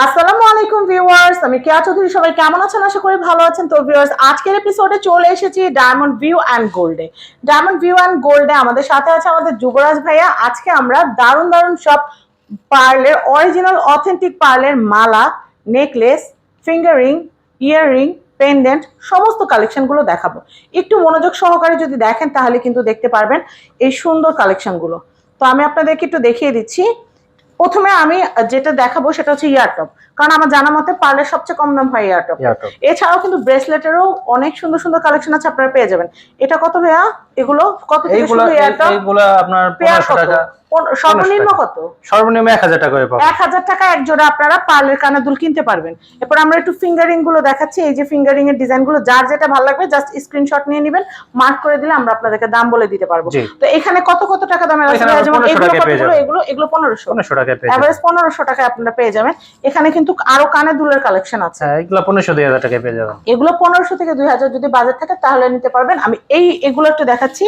আসসালামু আলাইকুম ভিউয়ার্স, আমি কেয়া চৌধুরী, সবাই কেমন আছেন? আশা করি ভালো আছেন। তো ভিউয়ার্স, আজকের এপিসোডে চলে এসেছি ডায়মন্ড ভিউ অ্যান্ড গোল্ডে ডায়মন্ড ভিউ অ্যান্ড গোল্ডে আমাদের সাথে আছে আমাদের যুবরাজ ভাইয়া। আজকে আমরা দারুণ দারুণ সব পার্লের অরিজিনাল অথেন্টিক পার্লের মালা necklace finger ring earring pendant সমস্ত কালেকশনগুলো দেখাবো। একটু মনোযোগ সহকারে যদি দেখেন, তাহলে কিন্তু দেখতে পারবেন এই সুন্দর কালেকশনগুলো তো আমি আপনাদেরকে একটু দেখিয়ে দিচ্ছি। প্রথমে আমি যেটা দেখাবো সেটা হচ্ছে ইয়ারটপ কারণ আমার জানা মতে পার্লের সবচেয়ে কম দাম হয় ইয়ারটপ এছাড়াও কিন্তু ব্রেসলেটেরও অনেক সুন্দর সুন্দর কালেকশন আছে আপনারা পেয়ে যাবেন। এটা কত ভাইয়া? এগুলো কত থেকে শুরু? ইয়ারটপ এইগুলা আপনার পেয়ার পনেরোশো কত? টাকা। সর্বনিম্ন কত? সর্বনিম্ন এক হাজার টাকা করে পাবেন এক হাজার টাকা এক জোড়া আপনারা পার্লের কানের দুল কিনতে পারবেন। এরপর আমরা একটু ফিঙ্গারিংগুলো দেখাচ্ছি। এই যে ফিঙ্গারিং এর ডিজাইনগুলো যার যেটা ভালো লাগবে জাস্ট স্ক্রিনশট নিয়ে নেবেন। মার্ক করে দিলে আমরা আপনাদেরকে দাম বলে দিতে পারব। তো এখানে কত কত টাকা দামের আছে? যেমন এগুলো কতগুলো? এগুলো এগুলো পনেরোশো। পনেরোশো টাকায় পেয়ে পনেরোশো টাকায় আপনারা পেয়ে যাবেন। এখানে কিন্তু আরও কানে দুলের কালেকশন আছে। হ্যাঁ এগুলা পনেরোশো দুই হাজার টাকায় পেয়ে যাবেন। এগুলো পনেরোশো থেকে দুই হাজার যদি বাজেট থাকে তাহলে নিতে পারবেন। আমি এই এগুলো একটু দেখাচ্ছি।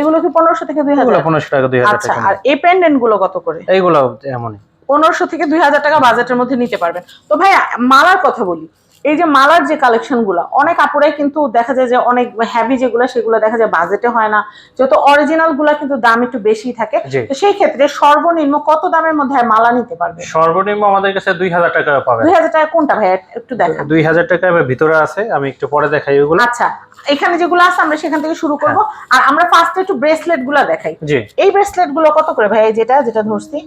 এগুলো কি পনেরোশো থেকে দুই হাজার? পনেরোশো টাকা দুই হাজার আচ্ছা আর এই পেন্ডেন্টগুলো কত করে? এইগুলো এমনই। পনেরোশো থেকে দুই হাজার টাকা বাজেটের মধ্যে নিতে পারবেন। তো ভাই মালার কথা বলি। এই যে মালার যে কালেকশনগুলো অনেক আপুরাই কিন্তু দেখা যায় যে অনেক হ্যাভি যেগুলো সেগুলো দেখা যায় বাজেটে হয় না। যেহেতু অরিজিনালগুলা কিন্তু দাম একটু বেশি থাকে তো সেই ক্ষেত্রে সর্বনিম্ন কত দামের মধ্যে মালা নিতে পারবে? সর্বনিম্ন আমাদের কাছে দুই হাজার টাকা পাবেন দুই হাজার টাকা কোনটা ভাই? একটু দেখান দুই হাজার টাকা ভিতরে আছে আমি একটু পরে দেখাই ওগুলো। আচ্ছা এখানে যেগুলো আছে আমরা সেখান থেকে শুরু করব। আর আমরা ফার্স্টে একটু ব্রেসলেটগুলো দেখাই। এই ব্রেসলেটগুলো কত করে ভাই? যেটা যেটা ধরছি।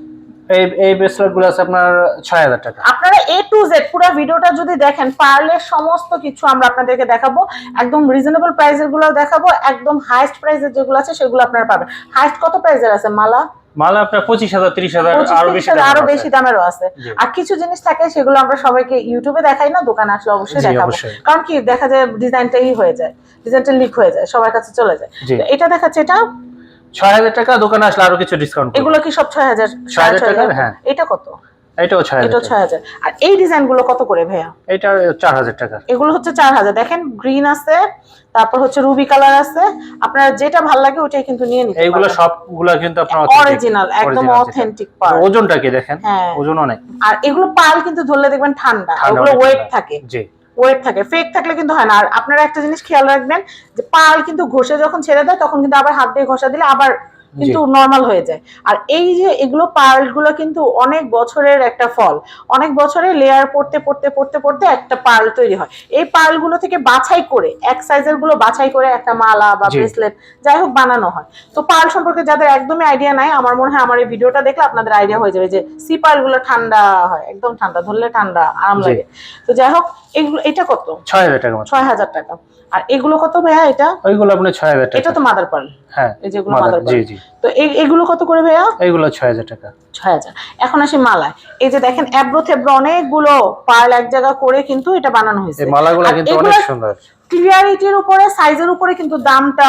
এই এই ব্রেসলেটগুলো আছে আপনার ছয় হাজার টাকা। আপনারা এ টু জেড পুরো ভিডিওটা যদি দেখেন পার্লের সমস্ত কিছু আমরা আপনাদেরকে দেখাবো। একদম রিজনেবল প্রাইসেরগুলো দেখাবো একদম হাইস্ট প্রাইসের যেগুলো আছে সেগুলো আপনারা পাবেন। হাইস্ট কত প্রাইসের আছে মালা? মালা আপনার পঁচিশ হাজার তিরিশ হাজার আরও বেশি আরও বেশি দামেরও আছে। আর কিছু জিনিস থাকে সেগুলো আমরা সবাইকে ইউটিউবে দেখাই না দোকানে আসলে অবশ্যই দেখাবো। কারণ কি দেখা যায় ডিজাইনটাই হয়ে যায় ডিজাইনটা লিক হয়ে যায় সবার কাছে চলে যায়। এটা দেখাচ্ছে এটা ছয় হাজার টাকা দোকানে আসলে আরও কিছু ডিসকাউন্ট এগুলো কি সব ছয় হাজার? 6,000 টাকার, হ্যাঁ। এটা কত? এটাও ছয় এটা হাজার ছয় হাজার। আর এই ডিজাইনগুলো কত করে ভাইয়া? এটা চার হাজার টাকা। এগুলো হচ্ছে চার হাজার। দেখেন গ্রিন আছে তারপর হচ্ছে রুবি কালার আছে। আপনার যেটা ভালো লাগে ওটাই কিন্তু নিয়ে নিতে এইগুলো সবগুলা কিন্তু আপনার অরিজিনাল একদম অথেন্টিক পার ওজনটা কি দেখেন? হ্যাঁ। ওজন অনেক। আর এগুলো পাল কিন্তু ধরলে দেখবেন ঠান্ডা। অনেক ওয়েট থাকে। জি। ওয়েট থাকে ফেক থাকলে কিন্তু হয় না। আর আপনারা একটা জিনিস খেয়াল রাখবেন যে পাল কিন্তু ঘষে যখন ছেড়ে দেয় তখন কিন্তু আবার হাত দিয়ে ঘষা দিলে আবার কিন্তু নর্মাল হয়ে যায়। আর এই যে এগুলো পার্লগুলো কিন্তু অনেক বছরের একটা ফল। অনেক বছরের লেয়ার পড়তে পড়তে পড়তে পড়তে একটা পার্ল তৈরি হয়। এই পার্লগুলো থেকে বাছাই করে এক সাইজেরগুলো বাছাই করে একটা মালা বা ব্রেসলেট যাই হোক বানানো হয়। তো পার্ল সম্পর্কে যাদের একদমই আইডিয়া নাই আমার মনে হয় আমার এই ভিডিওটা দেখলে আপনাদের আইডিয়া হয়ে যাবে যে সি পার্লগুলো ঠান্ডা হয় একদম ঠান্ডা ধরলে ঠান্ডা আরাম লাগে। তো যাই হোক এগুলো এটা কত? ছয় হাজার টাকা ছয় হাজার টাকা। আর এগুলো কত ভাইয়া এটা? ওইগুলো আপনার ছয় হাজার এটা তো মাদার পার্ল হ্যাঁ এই যেগুলো মাদার মাদার জি জি। তো এগুলো কত করে ভাইয়া? এইগুলো ছয় হাজার টাকা। ছয় হাজার। এখন আসি মালায়। এই যে দেখেন অ্যাব্রো থেব্রো অনেকগুলো পার্ল এক জায়গা করে কিন্তু এটা বানানো হয়েছে। মালাগুলো কিন্তু অনেক সুন্দর। ক্লিয়ারিটির উপরে সাইজের উপরে কিন্তু দামটা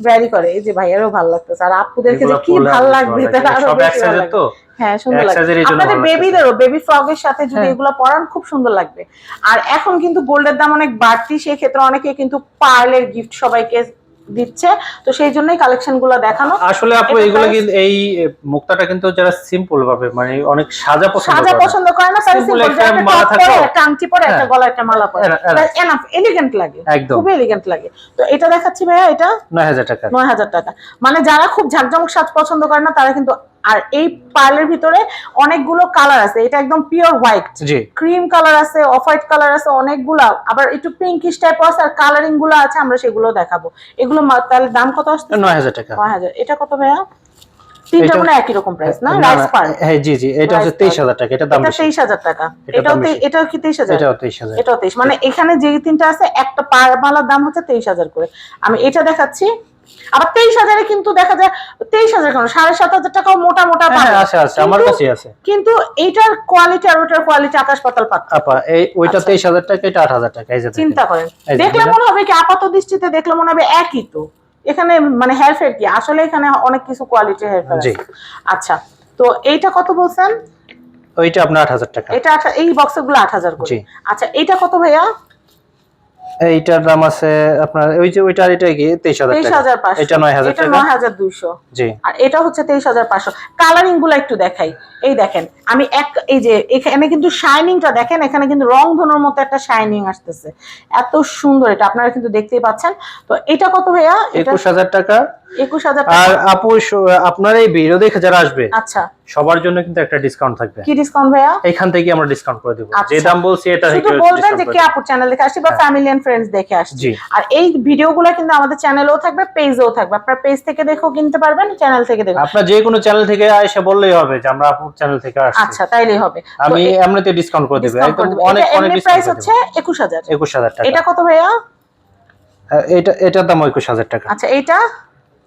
ভ্যারি করে। এই যে ভাইয়ারও ভালো লাগতেছে। আর আপুদেরকে যে কি পরলে ভালো লাগবে তারা আরও বেশি ভালো লাগবে। হ্যাঁ সুন্দর এর আপনাদের। বেবিদেরও বেবি ফ্রকের সাথে যদি হ্যাঁ। এগুলো পরান খুব সুন্দর লাগবে। আর এখন কিন্তু গোল্ডের দাম অনেক বাড়তি সেই ক্ষেত্রে অনেকে কিন্তু পার্লের গিফট সবাইকে দিচ্ছে। তো সেই জন্যই কালেকশনগুলো দেখানো। আসলে আপু এইগুলো কিন্তু এই মুক্তাটা কিন্তু যারা সিম্পল ভাবে মানে অনেক সাজা পছন্দ সাজা পছন্দ করে না তারা সিম্পল একটা মালা। পরে একটা আংটি পরে একটা হ্যাঁ। গলায় একটা মালা পরে। এনা- এনা। এনাফ এলিগেন্ট লাগে। খুবই এলিগেন্ট লাগে। তো এটা দেখাচ্ছি ভাইয়া এটা? নয় হাজার টাকা। নয় হাজার টাকা। মানে যারা খুব ঝাঁকঝমক সাজ পছন্দ করে না তারা কিন্তু আর এই পার্লের ভিতরে অনেকগুলো কালার আছে এটা একদম পিওর হোয়াইট ক্রিম কালার আছে অফ হোয়াইট কালার আছে অনেকগুলা। আবার একটু পিঙ্কিশ টাইপ আছে আর কালারিংগুলো আছে আমরা সেগুলো দেখাবো। এগুলো তাহলে দাম কত আসছে নয় হাজার টাকা। নয় হাজার। এটা কত ভাইয়া? তিনটা মনে একই রকম প্রাইস না? না, রাইস পার্ল হ্যাঁ জি জি এটা হচ্ছে Rice তেইশ pearl। হাজার টাকা এটা দাম বেশি। এটাও। এটাও কি এটাও এটাও মানে এখানে যে তিনটা আছে একটা পার মালার দাম হচ্ছে তেইশ হাজার করে। আমি এটা দেখাচ্ছি আবার তেইশ হাজারে কিন্তু দেখা যায় তেইশ হাজার কেন? সাড়ে সাত হাজার টাকাও মোটা মোটা হ্যাঁ আছে আছে আমার কাছে আছে। কিন্তু এইটার কোয়ালিটি আর ওটার কোয়ালিটি আকাশ পাতাল পাত্র আপা এই ওইটা আচ্ছা। তেইশ হাজার টাকা এটা আট হাজার টাকা এই যে চিন্তা করেন। দেখলে মনে হবে কি আপাত দৃষ্টিতে দেখলে মনে হবে একই তো। এখানে মানে হেয়ারফেয়ার কি? আসলে এখানে অনেক কিছু কোয়ালিটি হেয়ারফেয়ার। আছে। আচ্ছা তো এইটা কত বলছেন? ওইটা আপনার আট হাজার টাকা। এটা এই বক্সেরগুলো আট হাজার করে। আচ্ছা এইটা কত ভাইয়া? এইটার দাম আছে আপনার ওই যে ওইটার এটা কি? তেইশ হাজার তেইশ হাজার পাঁচশো। এটা নয় হাজার এটা নয় হাজার দুইশো। জি। আর এটা হচ্ছে তেইশ হাজার পাঁচশো। কালারিংগুলো একটু দেখাই। এই দেখেন আমি এক এই যে এখানে কিন্তু শাইনিংটা দেখেন এখানে কিন্তু রং ধনুর মতো একটা শাইনিং আসতেছে। এত সুন্দর এটা আপনারা কিন্তু দেখতেই পাচ্ছেন। তো এটা কত ভাইয়া? একুশ হাজার টাকা। আর আপু আপনার এই ভিডিও দেখে যারা আসবে আচ্ছা। সবার জন্য কিন্তু একটা ডিসকাউন্ট থাকবে। কি ডিসকাউন্ট ভাইয়া? এখান থেকে আমরা ডিসকাউন্ট করে দেবো। আচ্ছা। যে দাম বলছি এটা শুধু বলবেন যে কে চ্যানেল দেখে আসছি বা। ফ্যামিলি এন্ড ফ্রেন্ডস দেখে আসছি। আর এই ভিডিওগুলো কিন্তু আমাদের চ্যানেলেও থাকবে পেজেও থাকবে। আপনার পেজ থেকে দেখেও কিনতে পারবেন চ্যানেল থেকে দেখো আপনার যে কোনো চ্যানেল থেকে এসে বললেই হবে যে আমরা আপুর চ্যানেল থেকে আসছি। আচ্ছা তাইলেই হবে। আমি এমনিতে ডিসকাউন্ট করে দেবো। একদম অনেক অনেক ডিসকাউন্ট প্রাইস হচ্ছে একুশ হাজার। একুশ হাজার টাকা। এটা কত ভাইয়া? হ্যাঁ, এটা এটার দাম একুশ হাজার টাকা। আচ্ছা এইটা?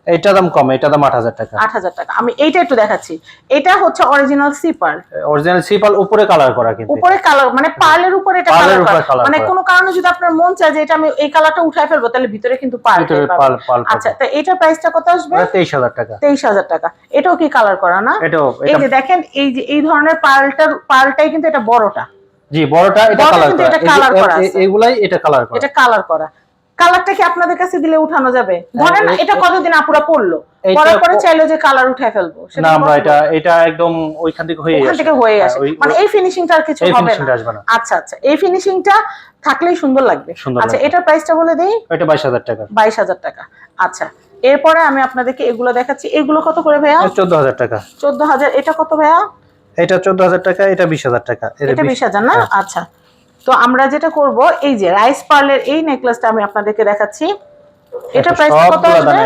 এটার দাম কম এটার দাম আট হাজার টাকা। আট হাজার টাকা। আমি এইটা একটু দেখাচ্ছি। এটা হচ্ছে অরিজিনাল সিপার অরিজিনাল সিপাল উপরে কালার করা কিন্তু উপরে কালার মানে পার্লের উপরে এটা কালার colour মানে কোনো কারণে যদি আপনার মন চায় যে এটা আমি এই কালারটা উঠাই ফেলব তাহলে ভিতরে কিন্তু পার্ল পাল পাল আচ্ছা তো এইটার প্রাইসটা কত আসবে? তেইশ হাজার টাকা। তেইশ হাজার টাকা। এটাও কি কালার করা না? এটাও এই যে দেখেন এই যে এই ধরনের পার্লটার পার্লটাই কিন্তু এটা বড়টা। জি বড়টা এটা কালার করা। এটা করা এগুলাই এটা কালার করা। এটা কালার করা। কালারটা কি আপনাদের কাছে দিলে উঠানো যাবে? ধরেন এটা কতদিন আপুরা পড়ল পরার পরে চাইলো যে কালার উঠায় ফেলব। না আমরা এটা এটা একদম ওইখান থেকে হয়ে আসে। থেকে হয়ে হ্যাঁ, আসে মানে এই ফিনিশিংটা আর কিছু হবে না। আচ্ছা আচ্ছা। এই ফিনিশিংটা থাকলেই সুন্দর লাগবে। আচ্ছা। এটার প্রাইসটা বলে দেই? এটা বাইশ হাজার টাকা। বাইশ হাজার টাকা। আচ্ছা এরপরে আমি আপনাদেরকে এগুলো দেখাচ্ছি। এগুলো কত করে ভাইয়া? চোদ্দ হাজার টাকা। চোদ্দ হাজার। এটা কত ভাইয়া? এটা চোদ্দ হাজার টাকা এটা বিশ হাজার টাকা। এটা এটা বিশ- বিশ হাজার না? হ্যাঁ। আচ্ছা। তো আমরা যেটা করব এই যে রাইস পার্লের এই নেকলেসটা আমি আপনাদেরকে দেখাচ্ছি। এটা প্রাইস কত আসবে?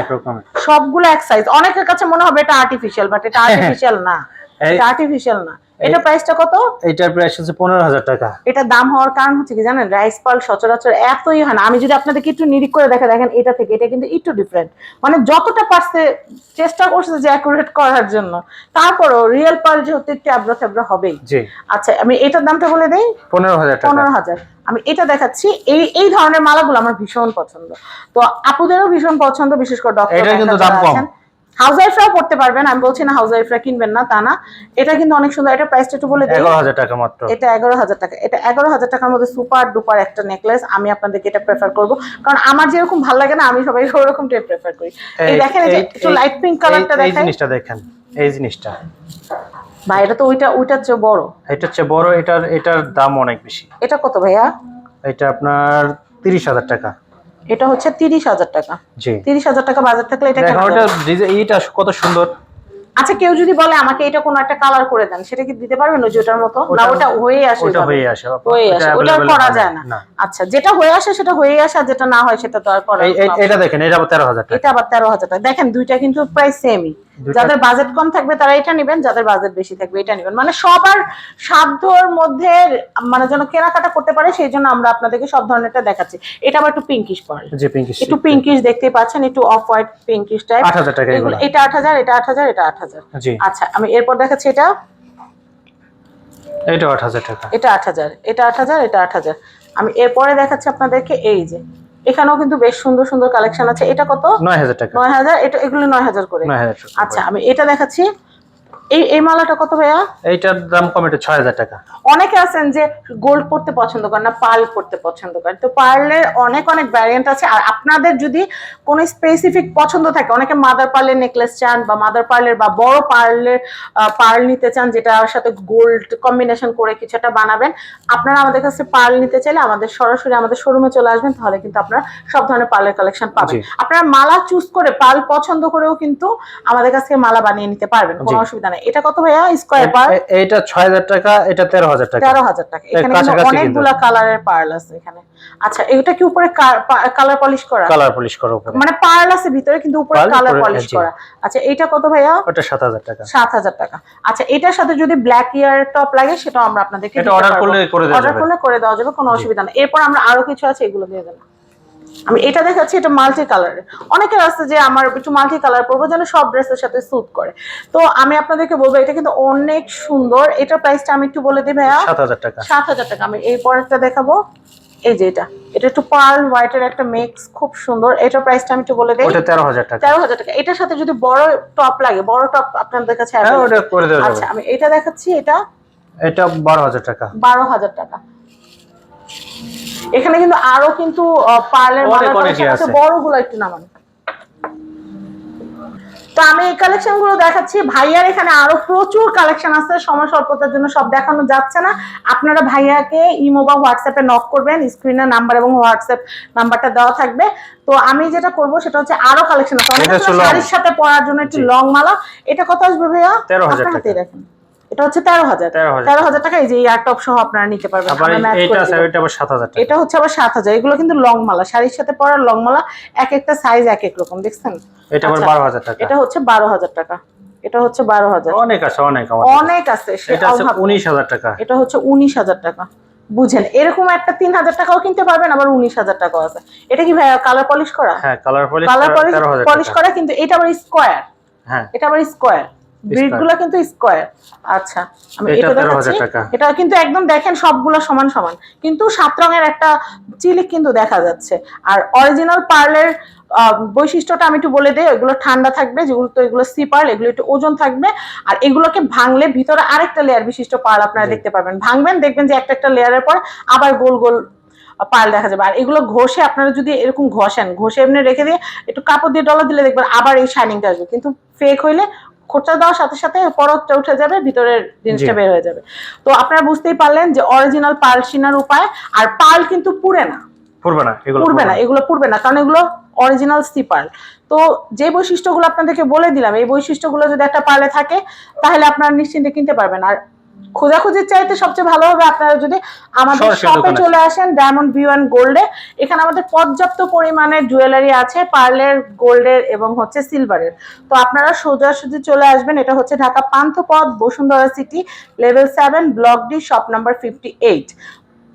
সবগুলো এক সাইজ অনেকের কাছে মনে হবে এটা আর্টিফিশিয়াল বাট এটা আর্টিফিশিয়াল না। এটা আর্টিফিশিয়াল না। এটা প্রাইসটা কত? এইটার প্রাইস হচ্ছে পনেরো হাজার টাকা। এটা দাম হওয়ার কারণ হচ্ছে কি জানেন? রাইস পাল সচরাচর এতই হয় না। আমি যদি আপনাদেরকে একটু নিরিখ করে দেখা দেখেন এটা থেকে এটা কিন্তু একটু ডিফারেন্ট মানে যতটা পারছে চেষ্টা করছে যে অ্যাকুরেট করার জন্য। তারপরও রিয়েল পাল যেহেতু একটু আব্রা ফেব্রা হবেই। জি। আচ্ছা আমি এটার দামটা বলে দেই? পনেরো হাজার টাকা। পনেরো হাজার। আমি এটা দেখাচ্ছি। এই এই ধরনের মালাগুলো আমার ভীষণ পছন্দ। তো আপুদেরও ভীষণ পছন্দ বিশেষ করে ডক্টর এটার কিন্তু দাম কম। হাউস ওয়াইফরাও পড়তে পারবেন আমি বলছি না হাউস ওয়াইফরা কিনবেন না তা না। এটা কিন্তু অনেক সুন্দর এটা প্রাইসটা একটু বলে দিই। এগারো হাজার টাকা মাত্র। এটা এগারো হাজার টাকা এটা এগারো হাজার টাকার মধ্যে সুপার ডুপার একটা নেকলেস আমি আপনাদেরকে এটা প্রেফার করব। কারণ আমার যেরকম ভালো লাগে না আমি সবাই ওরকম টাইপ প্রেফার করি। এই দেখেন এই যে একটু লাইট পিঙ্ক কালারটা এই- এই জিনিসটা দেখেন এই জিনিসটা। ভাই এটা তো ওইটা ওইটার চেয়ে বড়। এটা হচ্ছে বড় এটার এটার দাম অনেক বেশি। এটা কত ভাইয়া? এটা আপনার তিরিশ হাজার টাকা। এটা হচ্ছে তিরিশ হাজার টাকা। জি। তিরিশ হাজার টাকা বাজার থাকলে এটা এইটা কত সুন্দর। আচ্ছা কেউ যদি বলে আমাকে এটা কোনো একটা কালার করে দেন সেটা কি দিতে পারবেন? ওই যে ওটার মতো? না ওটা- হয়ে আসে ওটা? হয়ে আসে। হয়ে আসে। ওটা করা যায় না। আচ্ছা যেটা হয়ে আসে সেটা হয়ে আসে আর যেটা না হয় সেটা তো আর করা এটা দেখেন এটা আবার তেরো হাজার টাকা। এটা আবার তেরো হাজার টাকা। দেখেন দুইটা কিন্তু প্রায় সেমই যাদের বাজেট কম থাকবে তারা এটা নেবেন যাদের বাজেট বেশি থাকবে এটা নেবেন। মানে সবার সাধ্যর মধ্যে মানে যেন কেনাকাটা করতে পারে সেই জন্য আমরা আপনাদেরকে সব ধরনেরটা দেখাচ্ছি। এটা আবার একটু পিঙ্কিশ পার্ল জি পিঙ্কি একটু পিঙ্কিশ দেখতে পাচ্ছেন একটু অফ হোয়াইট পিঙ্কিশ টাইপ আট হাজার টাকা এগুলো। এটা আট হাজার এটা আট হাজার এটা আট হাজার। জি। আচ্ছা আমি এরপর দেখাচ্ছি এটা। এটা আট হাজার টাকা। এটা আট হাজার এটা আট হাজার এটা আট হাজার। আমি এরপরে দেখাচ্ছি আপনাদেরকে এই যে। এখানেও কিন্তু বেশ সুন্দর সুন্দর কালেকশন আছে। এটা কত? নয় হাজার টাকা। নয় হাজার? এটা এগুলো নয় হাজার করে। আচ্ছা আমি এটা দেখাচ্ছি। এই এই মালাটা কত ভাইয়া? এইটার দাম কম এটা ছয় হাজার টাকা। অনেকে আছেন যে গোল্ড পড়তে পছন্দ করেন না পার্ল পড়তে পছন্দ করেন। তো পার্লের অনেক অনেক ভ্যারিয়েন্ট আছে। আর আপনাদের যদি কোনো স্পেসিফিক পছন্দ থাকে অনেকে মাদার পার্লের নেকলেস চান বা মাদার পার্লের বা বড় পার্লের পার্ল নিতে চান যেটার সাথে গোল্ড কম্বিনেশন করে কিছু একটা বানাবেন আপনারা আমাদের কাছে পার্ল নিতে চাইলে আমাদের সরাসরি আমাদের শোরুমে চলে আসবেন তাহলে কিন্তু আপনারা সব ধরনের পার্লের কালেকশন পাবেন। আপনারা মালা চুজ করে পার্ল পছন্দ করেও কিন্তু আমাদের কাছ থেকে মালা বানিয়ে নিতে পারবেন কোনো অসুবিধা নেই। এটা কত ভাইয়া? স্কোয়ার পার্ল এ- এইটা ছয় হাজার টাকা এটা তেরো হাজার টাকা। তেরো হাজার টাকা। এখানে অনেকগুলা কালারের পার্ল আছে এখানে। আচ্ছা এটা কি উপরে কালার পলিশ করা? কালার পলিশ করা উপরে। মানে পার্ল আছে ভিতরে কিন্তু উপরে কালার পলিশ করা। আচ্ছা এইটা কত ভাইয়া? ওটা সাত হাজার টাকা। সাত হাজার টাকা। আচ্ছা এটার সাথে যদি ব্ল্যাক ইয়ার টপ লাগে সেটাও আমরা আপনাদেরকে এটা order করলে করে দেওয়া অর্ডার করলে করে দেওয়া যাবে কোনো অসুবিধা নেই। এরপর আমরা আরও কিছু আছে এগুলো দিয়ে দেবো। আমি এটা দেখাচ্ছি এটা মাল্টি কালারের অনেকের আছে যে আমার একটু মাল্টি কালার পরবো যেন সব ড্রেসের সাথে স্যুট করে। তো আমি আপনাদেরকে বলব এটা কিন্তু অনেক সুন্দর। এটার প্রাইসটা আমি একটু বলে দিই ভাইয়া। সাত হাজার টাকা। সাত হাজার টাকা। আমি এই পরেরটা দেখাবো। এই যে এটা। এটা একটু পার্ল হোয়াইটের একটা মিক্স খুব সুন্দর। এটার প্রাইসটা আমি একটু বলে দিই। ওটা তেরো হাজার টাকা। তেরো হাজার টাকা। এটার সাথে যদি বড় টপ লাগে বড় টপ আপনাদের কাছে হ্যাঁ। ওটা করে যাবে। আচ্ছা আমি এটা দেখাচ্ছি এটা এটা বারো হাজার টাকা। বারো হাজার টাকা। এখানে কিন্তু আরও কিন্তু পার্লের অনেক আছে। বড়গুলো একটু নামান। তো আমি এই কালেকশনগুলো দেখাচ্ছি। ভাইয়ার এখানে আরও প্রচুর কালেকশন আছে সময় স্বল্পতার জন্য সব দেখানো যাচ্ছে না। আপনারা ভাইয়াকে ইমো বা হোয়াটসঅ্যাপে নক করবেন স্ক্রিনের নাম্বার এবং হোয়াটসঅ্যাপ নাম্বারটা দেওয়া থাকবে। তো আমি যেটা করব সেটা হচ্ছে আরও কালেকশন আছে। অনেক। শাড়ির সাথে পরার জন্য একটু লং মালা। এটা কত আসবে ভাইয়া? 13,000 আপনার রাখেন এটা হচ্ছে তেরো হাজার। তেরো হাজার টাকা। এই যে এয়ার টপ সহ আপনারা নিতে পারবেন। এই-। এটা হচ্ছে আবার সাত হাজার। এগুলো কিন্তু লং মালা। শাড়ির সাথে পরার লং মালা এক একটা সাইজ এক এক রকম দেখছেন? এটা আবার আচ্ছা, বারো হাজার টাকা। এটা হচ্ছে বারো হাজার টাকা। এটা হচ্ছে বারো হাজার। অনেক আছে অনেক অনেক আছে এটা উনিশ হাজার টাকা। এটা হচ্ছে উনিশ হাজার টাকা। বুঝেন এরকম একটা তিন হাজার টাকাও কিনতে পারবেন আবার উনিশ হাজার টাকাও আছে। এটা কি ভাইয়া কালার পলিশ করা? হ্যাঁ colour polish colour polish polish করা কিন্তু এটা আবার স্কোয়ার হ্যাঁ। এটা আবার স্কোয়ার ব্রিডগুলো কিন্তু স্কোয়ার আচ্ছা আমি এটা এটা 13,000 দেখাচ্ছি। এটা কিন্তু একদম দেখেন সবগুলো সমান সমান। কিন্তু সাত রঙের একটা চিলিক কিন্তু দেখা যাচ্ছে। আর অরিজিনাল পার্লের বৈশিষ্ট্যটা আমি একটু বলে দিই এগুলো ঠান্ডা থাকবে যেগুলো তো এগুলো সি পার্ল এগুলো একটু ওজন থাকবে। আর এগুলোকে ভাঙলে ভিতরে আরেকটা লেয়ার বিশিষ্ট পার্ল আপনারা দেখতে পারবেন। ভাঙবেন দেখবেন যে একটা একটা লেয়ারের পর আবার গোল গোল পার্ল দেখা যাবে। আর এগুলো ঘষে আপনারা যদি এরকম ঘষেন ঘষে এমনি রেখে দিয়ে একটু কাপড় দিয়ে ডলা দিলে দেখবেন আবার এই শাইনিংটা আসবে। কিন্তু ফেক হইলে খোঁচা দেওয়ার সাথে সাথে পরতটা উঠে যাবে ভিতরের জিনিসটা বের হয়ে যাবে। তো আপনারা বুঝতেই পারলেন যে অরিজিনাল পাল সিনার উপায় আর পাল কিন্তু পুড়ে না। পুরবে না এগুলো পুড়বে না এগুলো পুড়বে না কারণ এগুলো অরিজিনাল সিপার তো যে বৈশিষ্ট্যগুলো আপনাদেরকে বলে দিলাম এই বৈশিষ্ট্যগুলো যদি একটা পালে থাকে তাহলে আপনারা নিশ্চিন্তে কিনতে পারবেন। আর খোঁজাখুঁজির চাইতে সবচেয়ে ভালো হবে আপনারা যদি আমাদের শপে চলে আসেন ডায়মন্ড ভিউ অ্যান্ড গোল্ডে এখানে আমাদের পর্যাপ্ত পরিমাণে জুয়েলারি আছে পার্লের গোল্ডের এবং হচ্ছে সিলভারের তো আপনারা সোজাসুজি চলে আসবেন এটা হচ্ছে Dhaka Panthapath Bashundhara city level seven block D shop number fifty eight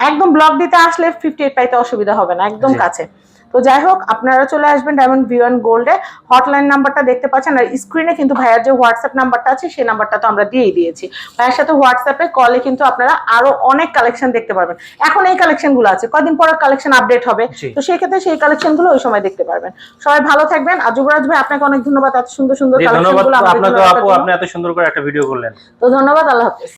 একদম ব্লক দিতে আসলে ফিফটি এইট পাইতে অসুবিধা হবে না একদম কাছে। তো যাই হোক আপনারা চলে আসবেন ডায়মন্ড ভিউ অ্যান্ড গোল্ডে হটলাইন নাম্বারটা দেখতে পাচ্ছেন আর স্ক্রিনে কিন্তু ভাইয়ার যে হোয়াটসঅ্যাপ নাম্বারটা আছে সেই নাম্বারটা তো আমরা দিয়েই দিয়েছি। ভাইয়ের সাথে হোয়াটসঅ্যাপে কলে কিন্তু আপনারা আরও অনেক কালেকশন দেখতে পারবেন। এখন এই কালেকশনগুলো আছে কদিন পর কালেকশন আপডেট হবে? তো সেই ক্ষেত্রে সেই কালেকশনগুলো ওই সময় দেখতে পারবেন। সবাই ভালো থাকবেন। আর যুবরাজ ভাই আপনাকে অনেক ধন্যবাদ এত সুন্দর সুন্দর জি, কালেকশনগুলো আমাদের আপনাকে আপু আপনি এত সুন্দর করে একটা ভিডিও করলেন। তো ধন্যবাদ আল্লাহ হাফেজ।